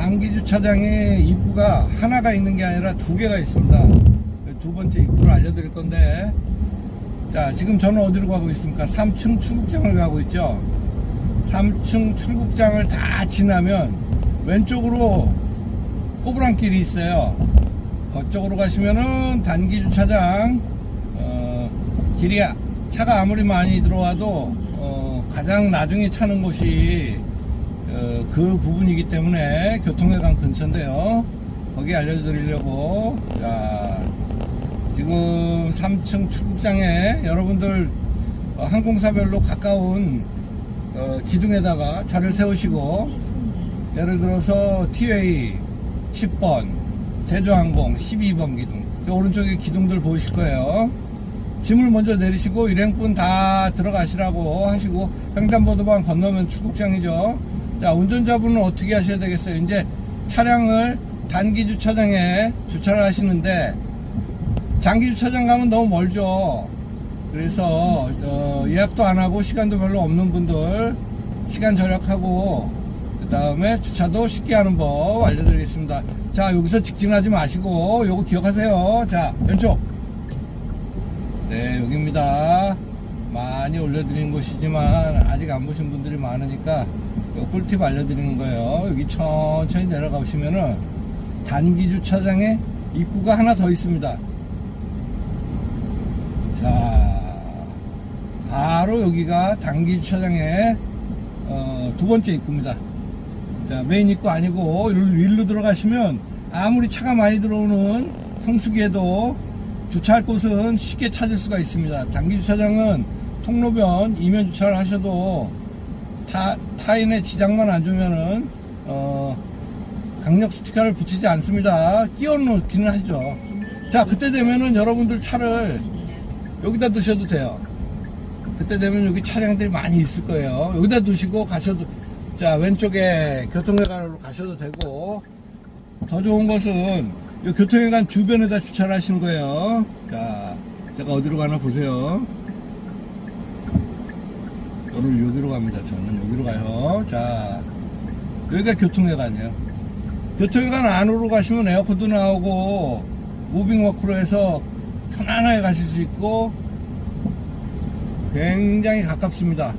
단기 주차장에 입구가 하나가 있는 게 아니라 두 개가 있습니다. 두 번째 입구를 알려드릴 건데, 자, 지금 저는 어디로 가고 있습니까? 3층 출국장을 가고 있죠. 3층 출국장을 다 지나면 왼쪽으로 호불안길이 있어요. 그쪽으로 가시면은 단기 주차장, 어, 길이 아- 차가 아무리 많이 들어와도 어, 가장 나중에 차는 곳이 어, 그 부분이기 때문에 교통회관 근처인데요. 거기 알려드리려고 자 지금 3층 출국장에 여러분들 어, 항공사별로 가까운 어, 기둥에다가 차를 세우시고 예를 들어서 티웨이 10번, 제주항공 12번 기둥. 이 오른쪽에 기둥들 보이실 거예요. 짐을 먼저 내리시고 일행분 다 들어가시라고 하시고 횡단보도만 건너면 출국장이죠. 자, 운전자분은 어떻게 하셔야 되겠어요? 이제 차량을 단기 주차장에 주차를 하시는데 장기 주차장 가면 너무 멀죠. 그래서 어, 예약도 안 하고 시간도 별로 없는 분들 시간 절약하고 그 다음에 주차도 쉽게 하는 법 알려드리겠습니다. 자 여기서 직진하지 마시고 요거 기억하세요. 자 왼쪽 네 여기입니다. 많이 올려드리는 곳이지만 아직 안 보신 분들이 많으니까 요 꿀팁 알려드리는 거예요. 여기 천천히 내려가시면은 단기 주차장에 입구가 하나 더 있습니다. 자, 바로 여기가 단기 주차장의 어, 두 번째 입구입니다. 자, 메인 입구 아니고 일로 들어가시면 아무리 차가 많이 들어오는 성수기에도 주차할 곳은 쉽게 찾을 수가 있습니다. 단기 주차장은 통로변 이면 주차를 하셔도 타, 타인의 지장만 안 주면은 어, 강력 스티커를 붙이지 않습니다. 끼워 놓기는 하죠. 자, 그때 되면은 여러분들 차를 여기다 두셔도 돼요. 그때 되면 여기 차량들이 많이 있을 거예요. 여기다 두시고 가셔도, 자, 왼쪽에 교통회관으로 가셔도 되고, 더 좋은 것은 이 교통회관 주변에다 주차를 하시는 거예요. 자, 제가 어디로 가나 보세요. 저는 여기로 갑니다. 저는 여기로 가요. 자, 여기가 교통회관이에요. 교통회관 안으로 가시면 에어컨도 나오고, 무빙워크로 해서 편안하게 가실 수 있고 굉장히 가깝습니다.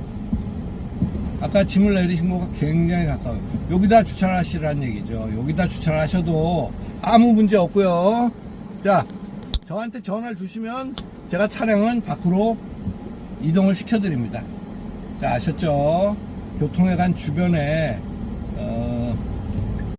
아까 짐을 내리신 거가 굉장히 가까워요. 여기다 주차를 하시라는 얘기죠. 여기다 주차를 하셔도 아무 문제 없고요. 자, 저한테 전화를 주시면 제가 차량은 밖으로 이동을 시켜드립니다. 자, 아셨죠? 교통회관 주변에 어,